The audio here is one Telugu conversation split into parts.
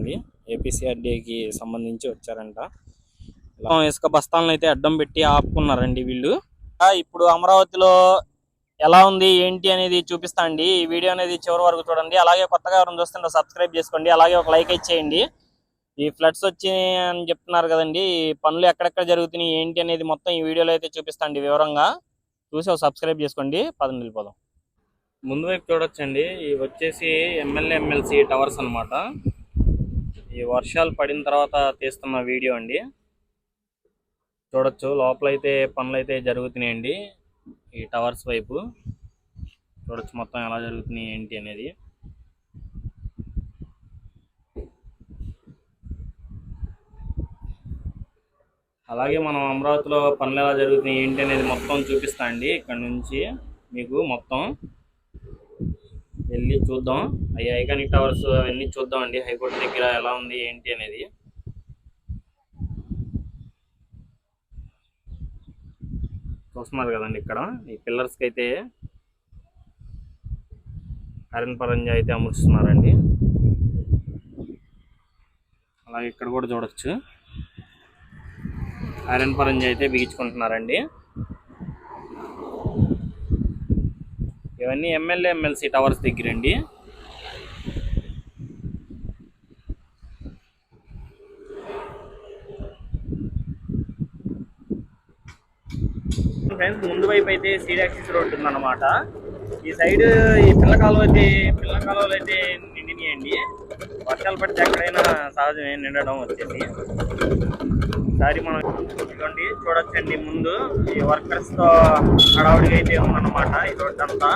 అండి ఏపీసీఆర్డీకి సంబంధించి వచ్చారంట. ఇసుక బస్తాలను అయితే అడ్డం పెట్టి ఆపుకున్నారండి వీళ్ళు. ఇప్పుడు అమరావతిలో ఎలా ఉంది ఏంటి అనేది చూపిస్తా అండి. ఈ వీడియో అనేది చివరి వరకు చూడండి. అలాగే కొత్తగా ఎవరైనా చూస్తుంటే సబ్స్క్రైబ్ చేసుకోండి. అలాగే ఒక లైక్ ఇచ్చేయండి ఈ ఫ్లడ్స్ వచ్చి అని చెప్తున్నారు కదండి. ఈ పనులు ఎక్కడెక్కడ జరుగుతున్నాయి ఏంటి అనేది మొత్తం ఈ వీడియోలో అయితే చూపిస్తాండి వివరంగా. చూసి ఒక సబ్స్క్రైబ్ చేసుకోండి. పదం వెళ్ళిపోదాం. ముందు వైపు చూడొచ్చండి. ఇవి వచ్చేసి ఎమ్మెల్యే ఎమ్మెల్సీ టవర్స్ అన్నమాట. ఈ వర్షాలు పడిన తర్వాత తీస్తున్న వీడియో అండి. చూడొచ్చు లోపల అయితే పనులు అయితే జరుగుతున్నాయండి. ఈ టవర్స్ వైపు చూడొచ్చు మొత్తం ఎలా జరుగుతున్నాయి ఏంటి అనేది. అలాగే మనం అమరావతిలో పనులు ఎలా జరుగుతున్నాయి ఏంటి అనేది మొత్తం చూపిస్తా అండి. ఇక్కడ నుంచి మీకు మొత్తం వెళ్ళి చూద్దాం. అవి ఐకానిక్ టవర్స్ అవన్నీ చూద్దాం అండి హైకోర్టు దగ్గర ఎలా ఉంది ఏంటి అనేది. చూస్తున్నారు కదండి ఇక్కడ. ఈ పిల్లర్స్కి అయితే ఐరన్ పరంజా అయితే అమర్చుతున్నారండి. అలాగే ఇక్కడ కూడా చూడొచ్చు. ఐరన్ పరంజా అయితే బిగించుకుంటున్నారండి. ఇవన్నీ ఎమ్మెల్యే ఎమ్మెల్సీ టవర్స్ దగ్గరండి. ఫ్రెండ్స్ ముందు వైపు అయితే సీడాక్సిస్ రోడ్ ఉందన్నమాట. ఈ సైడ్ ఈ పిల్ల కాలువ అయితే పిల్ల కాలువలు అయితే నిండినాయండి. వర్షాలు పడితే ఎక్కడైనా సహజమే నిండడం వచ్చేసి ఒకసారి మనం ఇదిగోండి చూడొచ్చండి ముందు ఈ వర్కర్స్తో హడావుడిగా అయితే ఉందన్నమాట ఈ రోడ్ అంతా.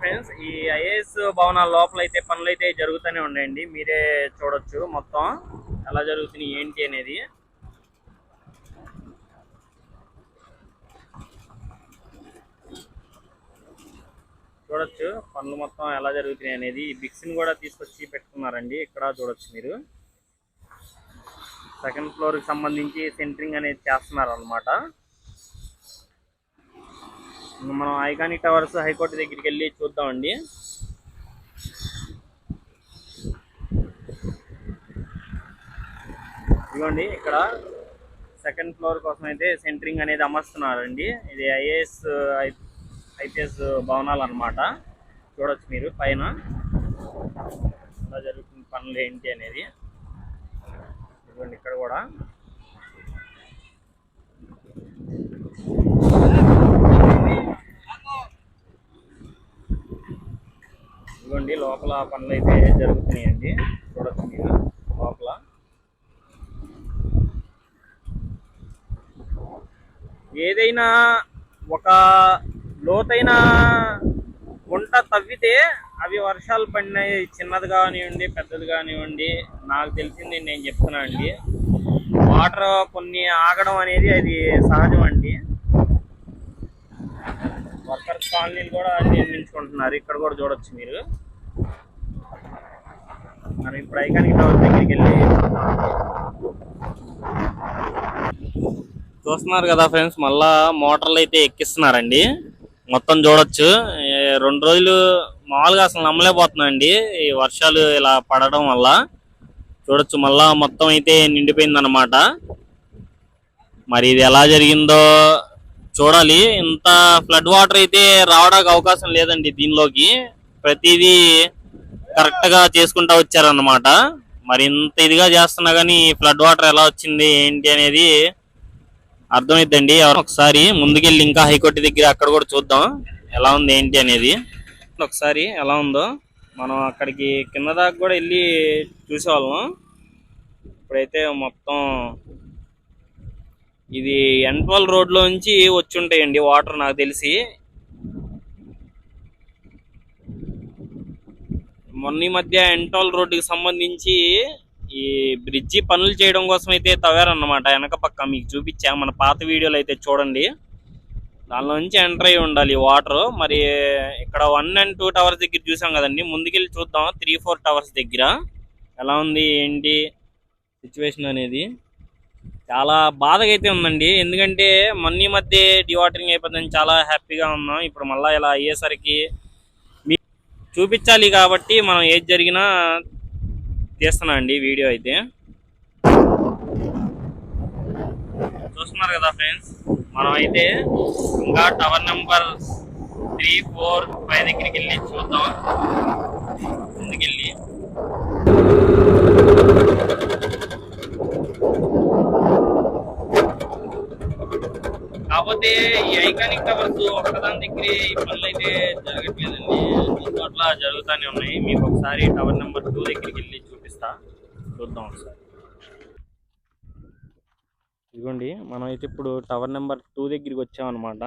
ఫ్రెండ్స్ ఈ ఐఏఎస్ భవనాల లోపల అయితే పనులు అయితే జరుగుతూనే ఉన్నాయండి. మీరే చూడొచ్చు మొత్తం. ఎలా జరుగుతున్నాయి ఏంటి అనేది. చూడొచ్చు. పనులు మొత్తం ఎలా జరుగుతున్నాయి అనేది బిక్స్ని కూడా తీసుకొచ్చి పెట్టుకున్నారండి. ఇక్కడ చూడొచ్చు మీరు. సెకండ్ ఫ్లోర్కి సంబంధించి సెంటరింగ్ అనేది చేస్తున్నారు అనమాట మనం ఐకానిక్ టవర్స్ హైకోర్టు దగ్గరికి వెళ్ళి చూద్దామండి. ఇదిగోండి ఇక్కడ సెకండ్ ఫ్లోర్ కోసం అయితే సెంటరింగ్ అనేది అమర్స్తున్నారండి. ఇది ఐఏఎస్ ఐపీఎస్ భవనాలు అన్నమాట చూడొచ్చు మీరు పైన. ఎలా జరుగుతుంది పనులు ఏంటి అనేది. ఇదిగోండి ఇక్కడ కూడా. ఇదిగోండి లోపల పనులు అయితే జరుగుతున్నాయండి. చూడొచ్చు మీరు లోపల. ఏదైనా ఒక లోతైన గుంట తవ్వితే అవి వర్షాలు పడినాయి చిన్నది కానివ్వండి పెద్దది కానివ్వండి నాకు తెలిసింది నేను చెప్తున్నా అండి. వాటర్ కొన్ని ఆగడం అనేది అది సహజం అండి. వర్కర్స్ కాలనీలు కూడా నిర్మించుకుంటున్నారు. ఇక్కడ కూడా చూడొచ్చు మీరు. మనం ఇప్పుడు ఐకానిక్ టవర్ దగ్గరికి వెళ్ళి చూస్తున్నారు కదా ఫ్రెండ్స్ మళ్ళా మోటార్లు అయితే ఎక్కిస్తున్నారండి. మొత్తం చూడొచ్చు. రెండు రోజులు మామూలుగా అసలు నమ్మలేకపోతున్నాండి ఈ వర్షాలు ఇలా పడడం వల్ల. చూడొచ్చు మళ్ళా మొత్తం అయితే నిండిపోయిందనమాట మరి ఇది ఎలా జరిగిందో చూడాలి. ఇంత ఫ్లడ్ వాటర్ అయితే రావడానికి అవకాశం లేదండి దీనిలోకి. ప్రతిదీ కరెక్ట్గా చేసుకుంటా వచ్చారన్నమాట. మరి ఇంత ఇదిగా చేస్తున్నా కానీ ఫ్లడ్ వాటర్ ఎలా వచ్చింది ఏంటి అనేది అర్థమైద్దండి ఒకసారి ముందుకెళ్ళి ఇంకా హైకోర్టు దగ్గర అక్కడ కూడా చూద్దాం. ఎలా ఉంది ఏంటి అనేది. ఒకసారి ఎలా ఉందో. మనం అక్కడికి కింద దాకా కూడా వెళ్ళి చూసేవాళ్ళం. ఇప్పుడైతే మొత్తం ఇది ఎన్ట్వల్ రోడ్లోంచి నుంచి వచ్చి ఉంటాయండి వాటర్ నాకు తెలిసి. మొన్న ఈ మధ్య ఎంటోల్ రోడ్డుకి సంబంధించి ఈ బ్రిడ్జి పనులు చేయడం కోసం అయితే తవ్వారన్నమాట. వెనక పక్క మీకు చూపించా. మన పాత వీడియోలు అయితే చూడండి. దానిలో నుంచి ఎంటర్ అయి ఉండాలి వాటర్. మరి ఇక్కడ వన్ అండ్ టూ టవర్స్ దగ్గర చూసాం కదండి. ముందుకెళ్ళి చూద్దాం. త్రీ ఫోర్ టవర్స్ దగ్గర. ఎలా ఉంది? ఏంటి? సిచ్యువేషన్ అనేది. చాలా బాధగా అయితే ఉందండి. ఎందుకంటే మొన్న మధ్య డివాటరింగ్ అయిపోతుందని చాలా హ్యాపీగా ఉన్నాం. ఇప్పుడు మళ్ళీ ఇలా అయ్యేసరికి మీ చూపించాలి కాబట్టి మనం ఏది జరిగినా తీస్తున్నా అండి వీడియో అయితే. చూస్తున్నారు కదా ఫ్రెండ్స్ మనం అయితే ఇంకా tower number three four five దగ్గరికి వెళ్ళి చూద్దాం. ముందుకెళ్ళి. కాకపోతే ఈ ఐకానిక్ టవర్స్ ఒక్కదాని దగ్గరే ఈ పనులు అయితే జరగట్లేదండి. చోట్ల జరుగుతూనే ఉన్నాయి. మీకు ఒకసారి టవర్ నెంబర్ టూ దగ్గరికి వెళ్ళి చూపిస్తా చూద్దాం ఒకసారి. ఇదిగోండి మనం అయితే ఇప్పుడు టవర్ నెంబర్ టూ దగ్గరికి వచ్చామన్నమాట.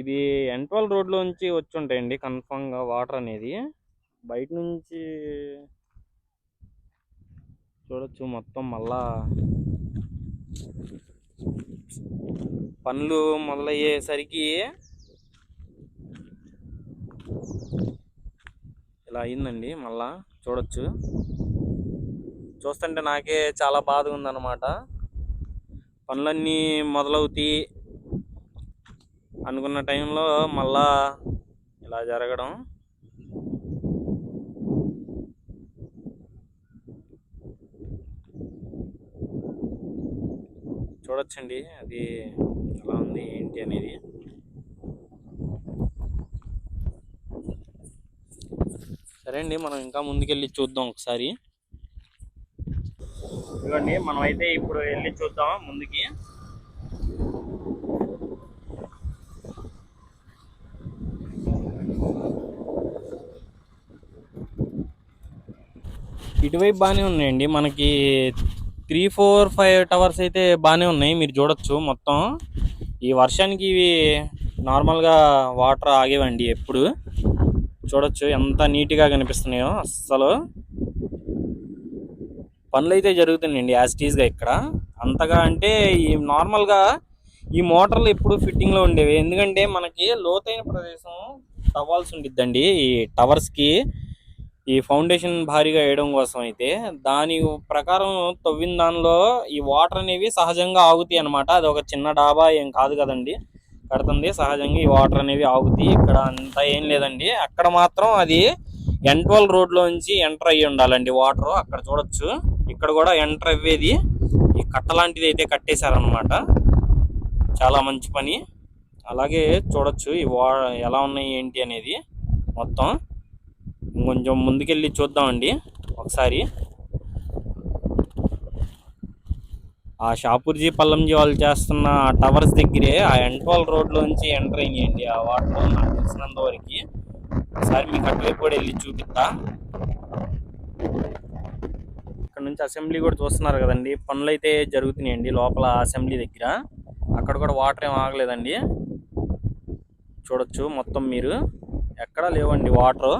ఇది ఎంట్వల్ రోడ్లో నుంచి వచ్చి ఉంటాయండి కన్ఫామ్గా వాటర్ అనేది. బయట నుంచి చూడొచ్చు మొత్తం మళ్ళా. పనులు మొదలయ్యేసరికి ఇలా అయిందండి మళ్ళా చూడొచ్చు. చూస్తుంటే నాకే చాలా బాధగా ఉందన్నమాట. పనులన్నీ మొదలవుతాయి అనుకున్న టైంలో మళ్ళా ఇలా జరగడం. చూడొచ్చండి అది ఎలా ఉంది ఏంటి అనేది. సరే అండి మనం ఇంకా ముందుకెళ్ళి చూద్దాం ఒకసారి. ఇవ్వండి మనం అయితే ఇప్పుడు వెళ్ళి చూద్దాం ముందుకి? ఇటువైపు బాగానే ఉన్నాయండి మనకి త్రీ ఫోర్ ఫైవ్ టవర్స్ అయితే బాగానే ఉన్నాయి మీరు చూడొచ్చు మొత్తం. ఈ వర్షానికి ఇవి నార్మల్గా వాటర్ ఆగేవండి ఎప్పుడు. చూడొచ్చు. ఎంత నీట్గా కనిపిస్తున్నాయో అస్సలు. పనులు అయితే జరుగుతున్నాయండి యాజ్ టీజ్గా ఇక్కడ. అంతగా అంటే ఈ నార్మల్గా ఈ మోటార్లు ఎప్పుడు ఫిట్టింగ్లో ఉండేవి. ఎందుకంటే మనకి లోతైన ప్రదేశం తవ్వాల్సి ఉండిద్దండి. ఈ టవర్స్కి ఈ ఫౌండేషన్ భారీగా వేయడం కోసం అయితే దాని ప్రకారం తవ్విన దానిలో ఈ వాటర్ అనేవి సహజంగా ఆగుతాయి అనమాట అది ఒక చిన్న డాబా ఏం కాదు కదండి. కడుతుంది. సహజంగా ఈ వాటర్ అనేవి ఆగుతాయి. ఇక్కడ అంత ఏం లేదండి. అక్కడ మాత్రం అది ఎంట్వల్ రోడ్లోంచి ఎంటర్ అయ్యి ఉండాలండి వాటర్. అక్కడ చూడొచ్చు. ఇక్కడ కూడా ఎంటర్ అవ్వేది ఈ కట్ట లాంటిది అయితే కట్టేశారనమాట చాలా మంచి పని. అలాగే చూడొచ్చు ఈ వా ఎలా ఉన్నాయి ఏంటి అనేది మొత్తం. కొంచెం ముందుకెళ్ళి చూద్దామండి. ఒకసారి ఆ షాపూర్జీ పల్లంజీ వాళ్ళు చేస్తున్న టవర్స్ దగ్గరే ఆ ఎంట్వాల్ రోడ్లోంచి ఎంటర్ అయ్యండి. ఆ వాటర్ నాకు తెలిసినంత వరకు ఒకసారి మీకు అటువైపు కూడా వెళ్ళి చూపిస్తా. ఇక్కడ నుంచి అసెంబ్లీ కూడా చూస్తున్నారు కదండి. పనులు అయితే జరుగుతున్నాయండి లోపల అసెంబ్లీ దగ్గర. అక్కడ కూడా వాటర్ ఏం ఆగలేదండి. చూడొచ్చు మొత్తం మీరు. ఎక్కడా లేవండి వాటర్.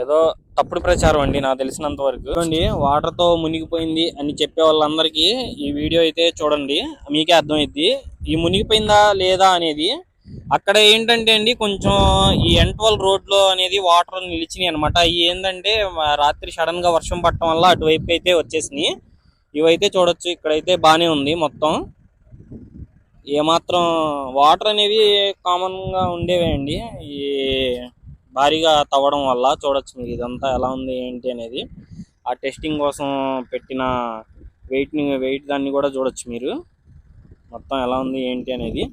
ఏదో తప్పుడు ప్రచారం అండి నాకు తెలిసినంత వరకు. చూడండి వాటర్తో మునిగిపోయింది అని చెప్పే వాళ్ళందరికీ ఈ వీడియో అయితే చూడండి మీకే అర్థమైద్ది. ఈ మునిగిపోయిందా లేదా అనేది అక్కడ ఏంటంటే అండి కొంచెం ఈ ఎంట్వల్ రోడ్లో అనేది వాటర్ నిలిచినాయి అనమాట ఇవి ఏంటంటే రాత్రి సడన్గా వర్షం పట్టడం వల్ల అటువైపు అయితే వచ్చేసినాయి. ఇవైతే చూడొచ్చు ఇక్కడైతే బాగానే ఉంది మొత్తం. ఏమాత్రం వాటర్ అనేవి కామన్గా ఉండేవే అండి. ఈ భారీగా తవ్వడం వల్ల చూడొచ్చు మీరు ఇదంతా ఎలా ఉంది ఏంటి అనేది. ఆ టెస్టింగ్ కోసం పెట్టిన వెయిట్ని వెయిట్ దాన్ని కూడా చూడొచ్చు మీరు. మొత్తం ఎలా ఉంది ఏంటి అనేది.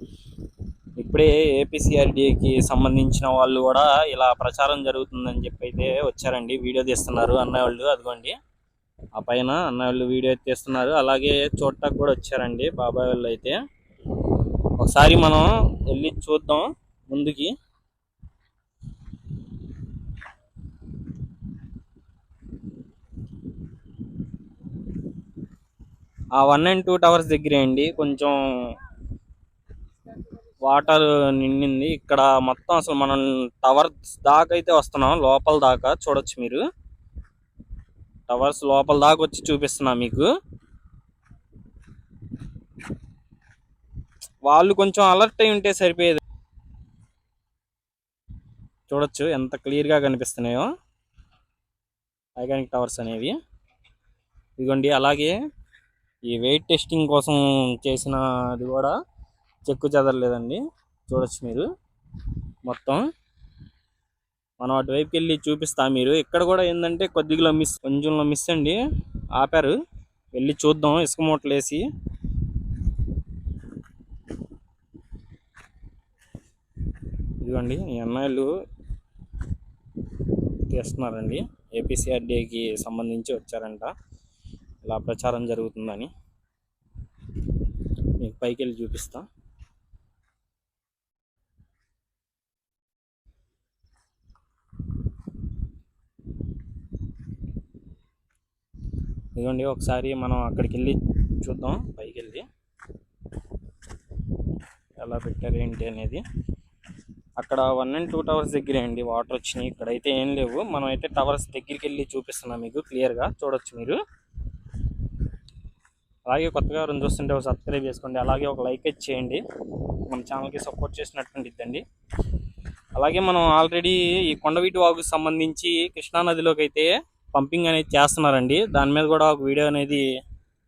ఇప్పుడే ఏపీసీఆర్డీకి సంబంధించిన వాళ్ళు కూడా ఇలా ప్రచారం జరుగుతుందని చెప్పి అయితే వచ్చారండి. వీడియో తీస్తున్నారు అన్నయ్య వాళ్ళు అదిగోండి. ఆ పైన అన్నయ్య వాళ్ళు వీడియో తీస్తున్నారు. అలాగే చూడటానికి కూడా వచ్చారండి బాబాయ్ వాళ్ళు అయితే. ఒకసారి మనం వెళ్ళి చూద్దాం ముందుకి. ఆ వన్ అండ్ టూ టవర్స్ దగ్గరే అండి. కొంచెం వాటర్ నిండింది. ఇక్కడ మొత్తం అసలు మనం టవర్ దాకా అయితే వస్తున్నాం. లోపల దాకా చూడొచ్చు మీరు. టవర్స్ లోపల దాకా వచ్చి చూపిస్తున్నా మీకు. వాళ్ళు కొంచెం అలర్ట్ అయి ఉంటే సరిపోయేది. చూడొచ్చు ఎంత క్లియర్గా కనిపిస్తున్నాయో. ఐకానిక్ టవర్స్ అనేవి. ఇదిగోండి అలాగే ఈ వెయిట్ టెస్టింగ్ కోసం చేసిన అది కూడా చెక్కు చెదరలేదండి. చూడొచ్చు మీరు. మొత్తం మనం అటువైపుకి వెళ్ళి చూపిస్తా మీరు. ఇక్కడ కూడా ఏంటంటే కొద్దిగా మిస్ కొంచెంలో మిస్ అండి. ఆపారు. వెళ్ళి చూద్దాం. ఇసుక మూటలు వేసి. ఇదిగోండి ఈ అమ్మాయిలు తీస్తున్నారండి. ఏపీసీఆర్డీకి సంబంధించి వచ్చారంట. ఇలా ప్రచారం జరుగుతుందని మీకు పైకి వెళ్ళి చూపిస్తా. ఇదిగోండి ఒకసారి మనం అక్కడికి వెళ్ళి చూద్దాం పైకి వెళ్ళి. ఎలా పెట్టారు ఏంటి అనేది. అక్కడ వన్ అండ్ టూ టవర్స్ దగ్గరే అండి వాటర్ వచ్చినాయి. ఇక్కడైతే ఏం లేవు. మనం అయితే టవర్స్ దగ్గరికి వెళ్ళి చూపిస్తున్నాం మీకు క్లియర్గా చూడొచ్చు మీరు. అలాగే కొత్తగా ఎవరైనా చూస్తుంటే ఒక సబ్స్క్రైబ్ చేసుకోండి. అలాగే ఒక లైక్ అయితే చేయండి. మన ఛానల్కి సపోర్ట్ చేసినట్టు ఇద్దండి. అలాగే మనం ఆల్రెడీ ఈ కొండవీటి వాగుకి సంబంధించి కృష్ణానదిలోకి అయితే పంపింగ్ అనేది చేస్తున్నారండి. దాని మీద కూడా ఒక వీడియో అనేది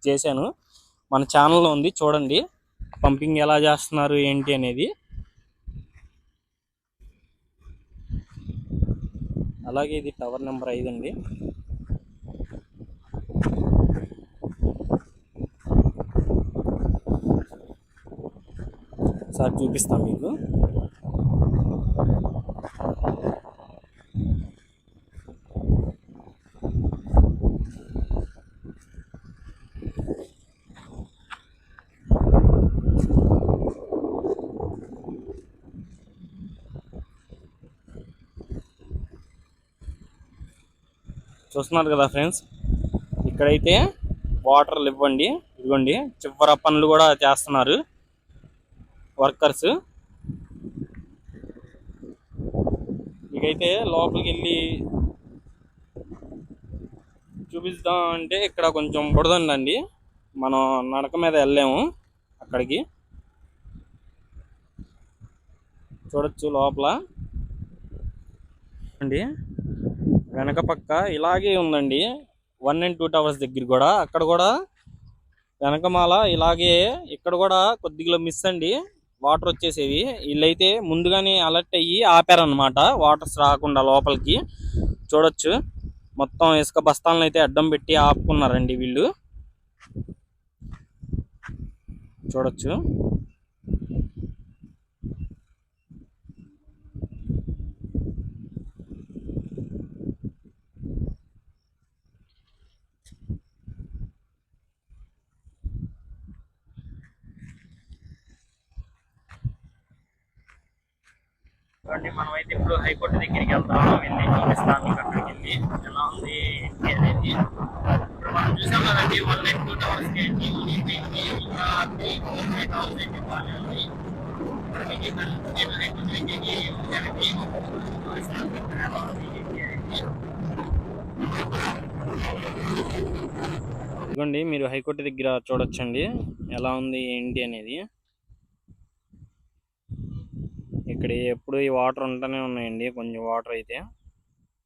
చేశాను. మన ఛానల్లో ఉంది చూడండి. పంపింగ్ ఎలా చేస్తున్నారు ఏంటి అనేది. అలాగే ఇది టవర్ నెంబర్ ఐదు అండి. ఒకసారి చూపిస్తాం మీకు. చూస్తున్నారు కదా ఫ్రెండ్స్? ఇక్కడైతే వాటర్లు ఇవ్వండి ఇదిగోండి చివర పనులు కూడా చేస్తున్నారు. వర్కర్స్. ఇకైతే లోపలికి వెళ్ళి చూపిస్తాం అంటే ఇక్కడ కొంచెం బుడదండి మనం నడక మీద వెళ్ళాము అక్కడికి. చూడొచ్చు లోపల. అండి వెనక పక్క ఇలాగే ఉందండి. వన్ అండ్ టూ టవర్స్ దగ్గర కూడా. అక్కడ కూడా వెనకమాల ఇలాగే ఇక్కడ కూడా కొద్దిగా మిస్ అండి. వాటర్ వచ్చేసేవి. వీళ్ళైతే ముందుగానే అలర్ట్ అయ్యి ఆపారనమాట వాటర్స్ రాకుండా లోపలికి చూడొచ్చు. మొత్తం ఇసుక బస్తాలను అయితే అడ్డం పెట్టి ఆపుకున్నారండి వీళ్ళు. చూడొచ్చు. చూడండి మనం అయితే ఇప్పుడు హైకోర్టు దగ్గరికి వెళ్తాం వెళ్ళి చూపిస్తాం మీకు అక్కడికి వెళ్ళి. ఎలా ఉంది? ఏంటి అనేది ఇప్పుడు మనం చూసాం కదండి వన్ నైన్ టూ టవర్స్కి హైకోర్టు దగ్గరికి ఇదిగోండి మీరు హైకోర్టు దగ్గర చూడొచ్చండి. ఎలా ఉంది ఏంటి అనేది. ఇక్కడ ఎప్పుడు ఈ వాటర్ ఉంటూనే ఉన్నాయండి కొంచెం వాటర్ అయితే.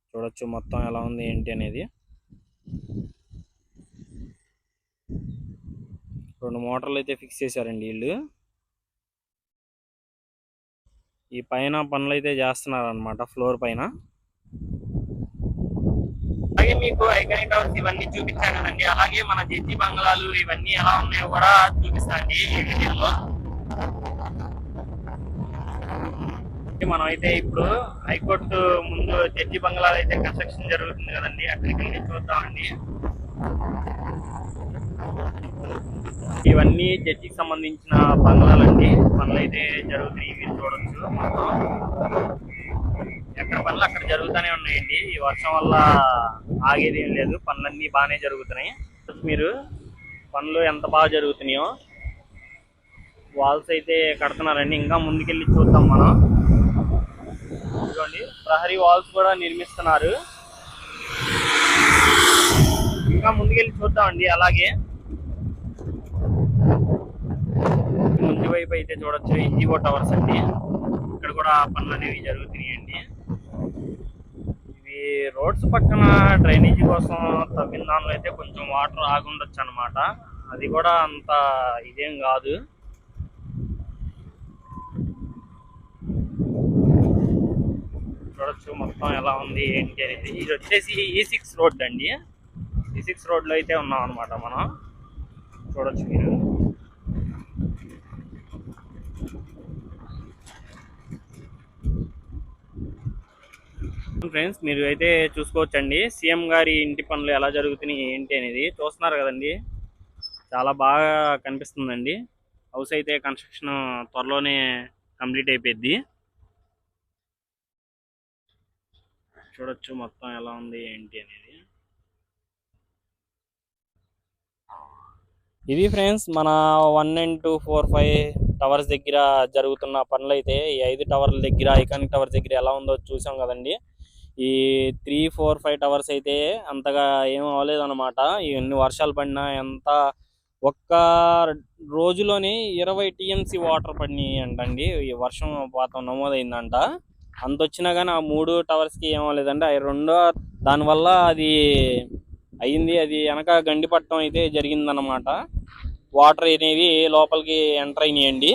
చూడొచ్చు మొత్తం ఎలా ఉంది ఏంటి అనేది. రెండు మోటార్లు అయితే ఫిక్స్ చేశారండి వీళ్ళు. ఈ పైన పనులు అయితే చేస్తున్నారు అనమాట ఫ్లోర్ పైన. అలాగే మీకు ఐకనిక్ టవర్స్ ఇవన్నీ చూపించాను కదండి అలాగే మన జడ్జి బంగ్లాలు ఇవన్నీ ఎలా ఉన్నాయో కూడా ఈ వీడియోలో. మనం అయితే ఇప్పుడు హైకోర్టు ముందు జడ్జి బంగ్లాలో అయితే కన్స్ట్రక్షన్ జరుగుతుంది కదండి. అక్కడికి వెళ్ళి చూద్దామండి. ఇవన్నీ జడ్జికి సంబంధించిన బంగ్లాలండి. పనులు అయితే జరుగుతున్నాయి. ఇవి చూడొచ్చు. ఎక్కడ పనులు అక్కడ జరుగుతూనే ఉన్నాయండి. ఈ వర్షం వల్ల ఆగేది ఏం లేదు. పనులన్నీ బాగానే జరుగుతున్నాయి. మీరు పనులు ఎంత బాగా జరుగుతున్నాయో వాల్స్ అయితే కడుతున్నారండి. ఇంకా ముందుకెళ్ళి చూద్దాం మనం. ఇదిగోండి ప్రహరీ వాల్స్ కూడా నిర్మిస్తున్నారు. ఇంకా ముందుకెళ్ళి చూద్దామండి అలాగే. ముందు వైపు అయితే చూడొచ్చు ఇండిగో టవర్స్ అండి. ఇక్కడ కూడా పనులు అనేవి జరుగుతున్నాయండి. ఇవి రోడ్స్ పక్కన డ్రైనేజీ కోసం తవ్విన దానిలో అయితే కొంచెం వాటర్ ఆగుండొచ్చు అనమాట అది కూడా అంత ఇదేం కాదు. చూడొచ్చు మొత్తం ఎలా ఉంది ఏంటి అనేది. ఇది వచ్చేసి e ఈ సిక్స్ రోడ్ అండి. E ఈ సిక్స్ రోడ్లో అయితే ఉన్నాం అనమాట మనం. చూడొచ్చు మీరు. ఫ్రెండ్స్ మీరు అయితే చూసుకోవచ్చండి. సీఎం గారి ఇంటి పనులు ఎలా జరుగుతున్నాయి ఏంటి అనేది. చూస్తున్నారు కదండి. చాలా బాగా కనిపిస్తుందండి. హౌస్ అయితే కన్స్ట్రక్షన్ త్వరలోనే కంప్లీట్ అయిపోయింది చూడొచ్చు మొత్తం ఎలా ఉంది ఏంటి అనేది. ఇది ఫ్రెండ్స్ మన one and two four five towers దగ్గర జరుగుతున్న పనులు అయితే ఈ ఐదు టవర్ల దగ్గర ఐకానిక్ టవర్ దగ్గర ఎలా ఉందో చూసాం కదండి. ఈ త్రీ ఫోర్ ఫైవ్ టవర్స్ అయితే అంతగా ఏం అవ్వలేదు అనమాట ఎన్ని వర్షాలు పడినా ఎంత ఒక్క రోజులోనే ఇరవై టీఎంసీ వాటర్ పడినాయి అంటండి. ఈ వర్షం పాతం నమోదైందంట. అంత వచ్చినా కానీ ఆ మూడు టవర్స్కి ఏమవలేదండి అవ్వలేదండి. అవి రెండో దానివల్ల అది అయింది. అది వెనక గండి పట్టడం అయితే జరిగిందనమాట వాటర్ అనేవి లోపలికి ఎంటర్ అయినాయండి.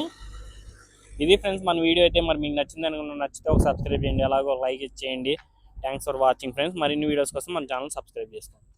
ఇది ఫ్రెండ్స్ మన వీడియో అయితే మరి మీకు నచ్చింది అనుకున్నా నచ్చితే ఒక సబ్స్క్రైబ్ చేయండి. అలాగే ఒక లైక్ ఇచ్చేయండి. Thanks for watching friends. మరిన్ని వీడియోస్ కోసం మన ఛానల్ సబ్స్క్రైబ్ చేసుకోండి.